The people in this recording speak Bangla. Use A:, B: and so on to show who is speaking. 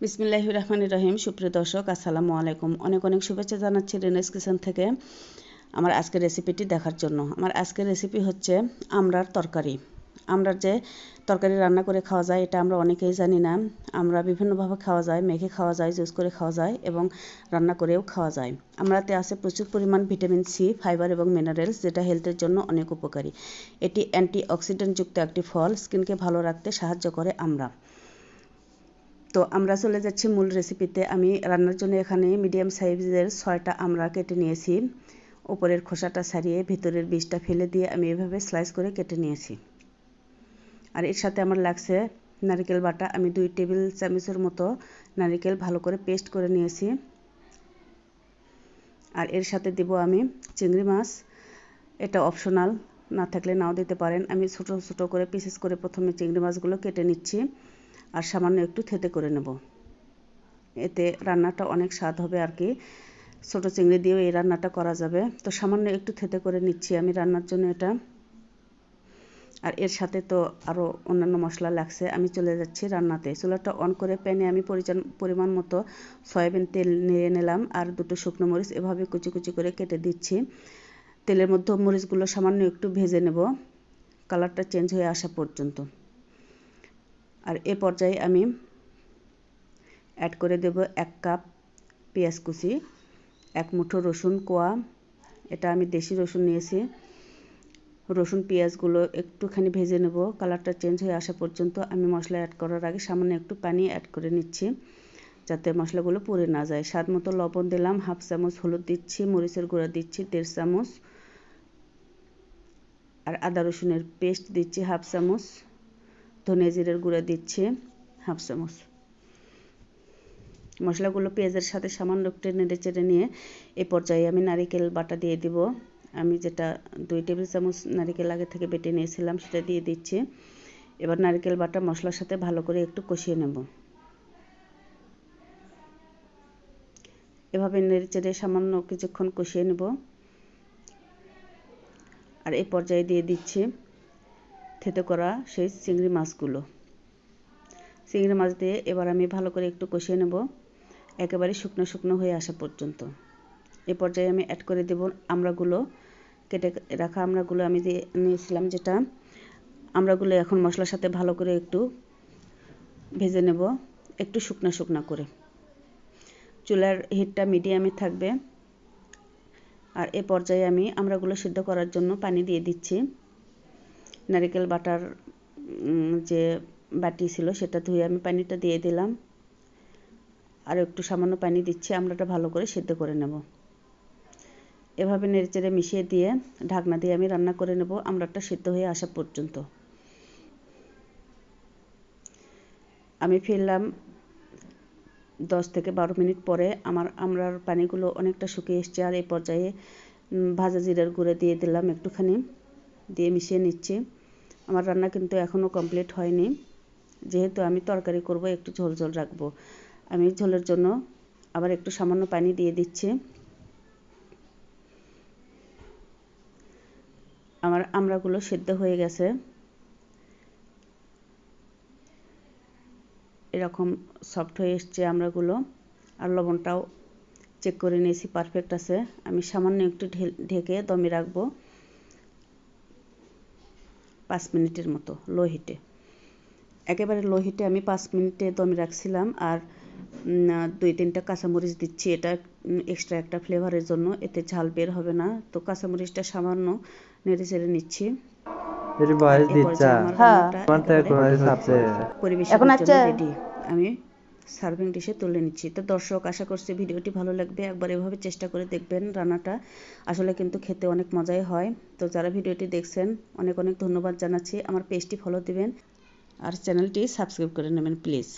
A: বিসমিল্লাহ রহমান রহিম। সুপ্রিয় দর্শক, আসসালামু আলাইকুম। অনেক অনেক শুভেচ্ছা জানাচ্ছি রেনেস কিচেন থেকে আমার আজকের রেসিপিটি দেখার জন্য। আমার আজকের রেসিপি হচ্ছে আমরার তরকারি। আমরার যে তরকারি রান্না করে খাওয়া যায়, এটা আমরা অনেকেই জানি না। আমরা বিভিন্নভাবে খাওয়া যায়, মেখে খাওয়া যায়, জুস করে খাওয়া যায় এবং রান্না করেও খাওয়া যায়। আমরাতে আছে প্রচুর পরিমাণ ভিটামিন সি, ফাইবার এবং মিনারেলস, যেটা হেলথের জন্য অনেক উপকারী। এটি অ্যান্টি অক্সিডেন্টযুক্ত একটি ফল। স্কিনকে ভালো রাখতে সাহায্য করে আমরা। তো আমরা চলে যাচ্ছি মূল রেসিপিতে আমি রান্নার জন্য এখানে মিডিয়াম সাইজের ছয়টা আমরা কেটে নিয়েছি। উপরের খোসাটা ছাড়িয়ে ভিতরের বীজটা ফেলে দিয়ে আমি এভাবে স্লাইস করে কেটে নিয়েছি। আর এর সাথে আমার লাগছে নারিকেল বাটা। আমি দুই টেবিল চামচের মতো নারিকেল ভালো করে পেস্ট করে নিয়েছি। আর এর সাথে দিব আমি চিংড়ি মাছ। এটা অপশনাল না থাকলে নাও দিতে পারেন। আমি ছোটো ছোটো করে পিসেস করে প্রথমে চিংড়ি মাছগুলো কেটে নিচ্ছি। আর সামান্য একটু থেতে করে নেব। এতে রান্নাটা অনেক স্বাদ হবে আর কি। ছোটো চিংড়ি দিয়েও এই রান্নাটা করা যাবে। তো সামান্য একটু থেতে করে নিচ্ছি আমি রান্নার জন্য এটা। আর এর সাথে তো আরও অন্যান্য মশলা লাগছে। আমি চলে যাচ্ছি রান্নাতে। চুলাটা অন করে প্যানে আমি পরিমাণ মতো সয়াবিন তেল নিয়ে নিলাম আর দুটো শুকনো মরিচ এভাবে কুচি কুচি করে কেটে দিচ্ছি। তেলের মধ্যে মরিচগুলো সামান্য একটু ভেজে নেব। কালারটা চেঞ্জ হয়ে আসা পর্যন্ত। আর এ পর্যায়ে আমি অ্যাড করে দেব এক কাপ পেঁয়াজ কুচি, এক মুঠো রসুন কোয়া, এটা আমি দেশি রসুন নিয়েছি। রসুন, পেঁয়াজগুলো একটুখানি ভেজে নেব কালারটা চেঞ্জ হয়ে আসা পর্যন্ত আমি মশলা অ্যাড করার আগে সামান্য একটু পানি অ্যাড করে নিচ্ছি, যাতে মশলাগুলো পুড়ে না যায়। স্বাদ মতো লবণ দিলাম, হাফ চামচ হলুদ দিচ্ছি, মরিচের গুঁড়া দিচ্ছি, দেড় চামচ। আর আদা রসুনের পেস্ট দিচ্ছি, হাফ চামচ। ধনে জিরের গুঁড়া দিচ্ছি হাফ চামচ। মশলাগুলো পেঁয়াজের সাথে সামান্য একটু নেড়ে চেড়ে নিয়ে এ পর্যায়ে আমি নারিকেল বাটা দিয়ে দিব। আমি যেটা দুই টেবিল চামচ নারিকেল আগে থেকে বেটে নিয়েছিলাম সেটা দিয়ে দিচ্ছি। এবার নারিকেল বাটা মশলার সাথে ভালো করে একটু কষিয়ে নেব। এভাবে নেড়ে চেড়ে সামান্য কিছুক্ষণ কষিয়ে নেব। আর এই পর্যায়ে দিয়ে দিচ্ছি থেতে করা সেই চিংড়ি মাছগুলো। চিংড়ি মাছ দিয়ে এবার আমি ভালো করে একটু কষিয়ে নেব। একেবারে শুকনো শুকনো হয়ে আসা পর্যন্ত। এ পর্যায়ে আমি অ্যাড করে দেব আমড়াগুলো। কেটে রাখা আমড়াগুলো আমি দিয়ে নিয়েছিলাম যেটা, আমড়াগুলো এখন মশলার সাথে ভালো করে একটু ভেজে নেব, একটু শুকনা শুকনা করে। চুলার হিটটা মিডিয়ামে থাকবে। আর এ পর্যায়ে আমি আমড়াগুলো সিদ্ধ করার জন্য পানি দিয়ে দিচ্ছি। নারিকেল বাটার যে বাটি ছিল সেটা ধুয়ে আমি পানিটা দিয়ে দিলাম। আর একটু সামান্য পানি দিচ্ছি, আমরাটা ভালো করে সেদ্ধ করে নেব। এভাবে নেড়েচেড়ে মিশিয়ে দিয়ে ঢাকনা দিয়ে আমি রান্না করে নেব, আমরাটা সেদ্ধ হয়ে আসা পর্যন্ত। আমি ফিরলাম দশ থেকে বারো মিনিট পরে, আমার, আমরার পানিগুলো অনেকটা শুকিয়ে এসছে, আর এই পর্যায়ে ভাজা জিরার গুঁড়ো দিয়ে দিলাম একটুখানি, দিয়ে মিশিয়ে নিচ্ছি। আমার রান্না কিন্তু এখনও কমপ্লিট হয়নি। যেহেতু আমি তরকারি করব, একটু ঝোল ঝোল রাখব। আমি ঝোলের জন্য আবার একটু সামান্য পানি দিয়ে দিচ্ছি। আমার আমড়াগুলো সেদ্ধ হয়ে গেছে। এরকম সফট হয়ে এসছে আমড়াগুলো আর লবণটাও চেক করে নিয়েছি পারফেক্ট আছে। আমি সামান্য একটু ঢেকে দমে রাখব। পাঁচ মিনিটের মতো লো হিটে একেবারে লো হিটে আমি পাঁচ মিনিটে দমে রাখছিলাম আর দুই তিনটা কাঁচামরিচ দিচ্ছি। এটা এক্সট্রা একটা ফ্লেভারের জন্য। এতে ঝাল বের হবে না। তো কাঁচামরিচটা সামান্য নেড়ে চেড়ে নিচ্ছি। রেডি আমি সার্ভিং ডিশে তুলে নিচ্ছি। তো দর্শক, আশা করছি ভিডিওটি ভালো লাগবে। একবার এভাবে চেষ্টা করে দেখবেন রান্নাটা। আসলে কিন্তু খেতে অনেক মজাই হয়। তো যারা ভিডিওটি দেখছেন, অনেক অনেক ধন্যবাদ জানাচ্ছি। আমার পেজটি ফলো দিবেন। আর চ্যানেলটি সাবস্ক্রাইব করে নেবেন প্লিজ